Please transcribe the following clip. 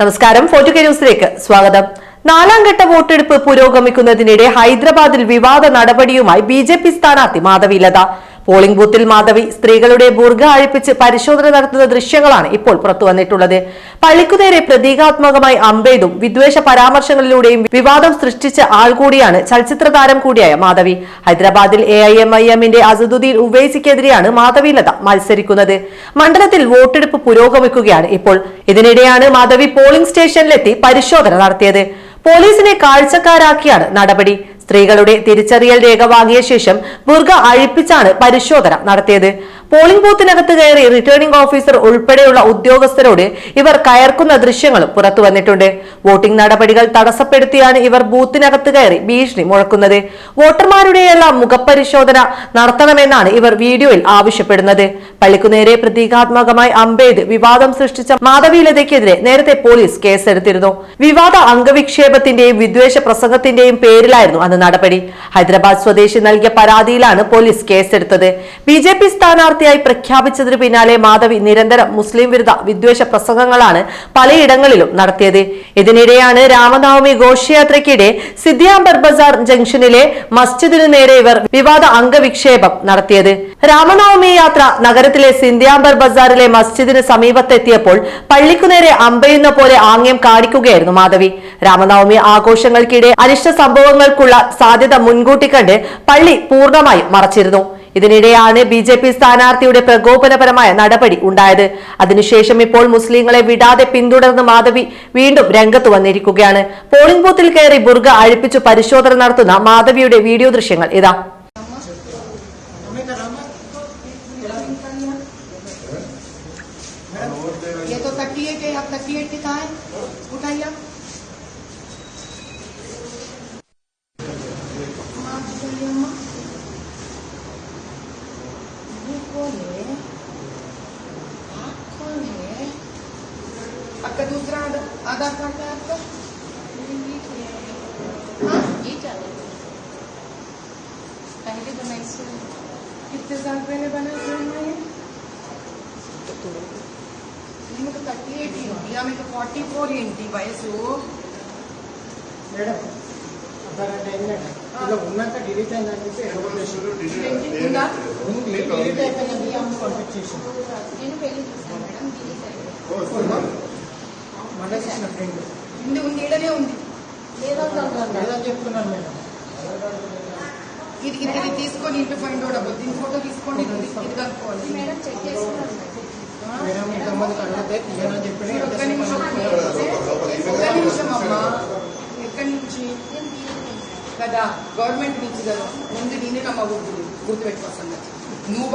നമസ്കാരം. ഫോർട്ടു കെ ന്യൂസിലേക്ക് സ്വാഗതം. നാലാം ഘട്ട വോട്ടെടുപ്പ് പുരോഗമിക്കുന്നതിനിടെ ഹൈദരാബാദിൽ വിവാദ നടപടിയുമായി ബി ജെ പി സ്ഥാനാർത്ഥി മാധവി ലത. പോളിംഗ് ബൂത്തിൽ മാധവി സ്ത്രീകളുടെ ബുർഗ അഴിപ്പിച്ച് പരിശോധന നടത്തുന്ന ദൃശ്യങ്ങളാണ് ഇപ്പോൾ പുറത്തുവന്നിട്ടുള്ളത് പള്ളിക്കുനേരെ പ്രതീകാത്മകമായി അമ്പെയ്തും വിദ്വേഷ പരാമർശങ്ങളിലൂടെയും വിവാദം സൃഷ്ടിച്ച ആൾ കൂടിയാണ് ചലച്ചിത്ര താരം കൂടിയായ മാധവി. ഹൈദരാബാദിൽ എ ഐ എം ഐ എമ്മിന്റെ അസദുദ്ദീൻ ഉവൈസിക്കെതിരെയാണ് മാധവി ലത മത്സരിക്കുന്നത്. മണ്ഡലത്തിൽ വോട്ടെടുപ്പ് പുരോഗമിക്കുകയാണ് ഇപ്പോൾ. ഇതിനിടെയാണ് മാധവി പോളിംഗ് സ്റ്റേഷനിലെത്തി പരിശോധന നടത്തിയത്. പോലീസിനെ കാഴ്ചക്കാരാക്കിയാണ് നടപടി. സ്ത്രീകളുടെ തിരിച്ചറിയൽ രേഖ വാങ്ങിയ ശേഷം ബുർഗ അഴിപ്പിച്ചാണ് പരിശോധന നടത്തിയത്. പോളിംഗ് ബൂത്തിനകത്ത് കയറി റിട്ടേണിംഗ് ഓഫീസർ ഉൾപ്പെടെയുള്ള ഉദ്യോഗസ്ഥരോട് ഇവർ കയർക്കുന്ന ദൃശ്യങ്ങളും പുറത്തു വന്നിട്ടുണ്ട്. വോട്ടിംഗ് നടപടികൾ തടസ്സപ്പെടുത്തിയാണ് ഇവർ ബൂത്തിനകത്ത് കയറി ഭീഷണി മുഴക്കുന്നത്. വോട്ടർമാരുടെയെല്ലാം മുഖപരിശോധന നടത്തണമെന്നാണ് ഇവർ വീഡിയോയിൽ ആവശ്യപ്പെടുന്നത്. പള്ളിക്കുനേരെ പ്രതീകാത്മകമായി അംബേദ് വിവാദം സൃഷ്ടിച്ച മാധവീലതയ്ക്കെതിരെ നേരത്തെ പോലീസ് കേസെടുത്തിരുന്നു. വിവാദ അംഗവിക്ഷേപത്തിന്റെയും വിദ്വേഷ പ്രസംഗത്തിന്റെയും പേരിലായിരുന്നു അന്ന് നടപടി. ഹൈദരാബാദ് സ്വദേശി നൽകിയ പരാതിയിലാണ് പോലീസ് കേസെടുത്തത്. ബി ജെ പി സ്ഥാനാർത്ഥിയായി പ്രഖ്യാപിച്ചതിന് പിന്നാലെ മാധവി നിരന്തരം മുസ്ലിം വിരുദ്ധ വിദ്വേഷ പ്രസംഗങ്ങളാണ് പലയിടങ്ങളിലും നടത്തിയത്. ഇതിനിടെയാണ് രാമനവമി ഘോഷയാത്രയ്ക്കിടെ സിദ്ധിയാംബർ ബസാർ ജംഗ്ഷനിലെ മസ്ജിദിനു നേരെ ഇവർ വിവാദ അംഗവിക്ഷേപം നടത്തിയത്. രാമനവമി യാത്ര നഗരത്തിലെ സിന്ധ്യാംബർ ബസാറിലെ മസ്ജിദിന് സമീപത്തെത്തിയപ്പോൾ പള്ളിക്കുനേരെ അമ്പയുന്ന പോലെ ആംഗ്യം കാണിക്കുകയായിരുന്നു മാധവി. രാമനവമി ആഘോഷങ്ങൾക്കിടെ അനിഷ്ട സംഭവങ്ങൾക്കുള്ള സാധ്യത മുൻകൂട്ടി കണ്ട് പള്ളി പൂർണമായും മറച്ചിരുന്നു. ഇതിനിടെയാണ് ബി ജെ പി സ്ഥാനാർത്ഥിയുടെ പ്രകോപനപരമായ നടപടി ഉണ്ടായത് അതിനുശേഷം ഇപ്പോൾ മുസ്ലിങ്ങളെ വിടാതെ പിന്തുടർന്ന് മാധവി വീണ്ടും രംഗത്ത് വന്നിരിക്കുകയാണ് പോളിംഗ് ബൂത്തിൽ കയറി ബുർഗ അഴിപ്പിച്ചു പരിശോധന നടത്തുന്ന മാധവിയുടെ വീഡിയോ ദൃശ്യങ്ങൾ ഇതാ ये तो थर्टी एट है आप थर्टी एट कहाँ है उठाइए आपका दूसरा आधार कार्ड है आपका हाँ ये चला पहले बनाई कितने साल पहले बना है मेरे थर्टी एट इंटी मेरे को फोर्टी फोर इंटी वयस मैडम ఉన్నాక డిలీట్ అయిందని చెప్పి ఎడగొట్టేసారు డిలీట్ చేసిన ఫ్రెండ్ ఉంది ఉంది ఇడనే ఉంది లేదా చెప్తున్నాను మేడం ఇది ఇది తీసుకొని ఇంటి పోయింది కూడా దీని ఫోటో తీసుకోండి ఇది కనుక్కోవాలి మేడం చెక్ చేసుకున్నాను మేడం ఇంతమంది ఒక్క నిమిషం ఒక్క నిమిషం. అమ్మా ఎక్కడి నుంచి కదా గవర్నమెంట్ నుంచి కదా ముందు నేనే నమ్మకూడదు గుర్తుపెట్టుకోవాలి నువ్వు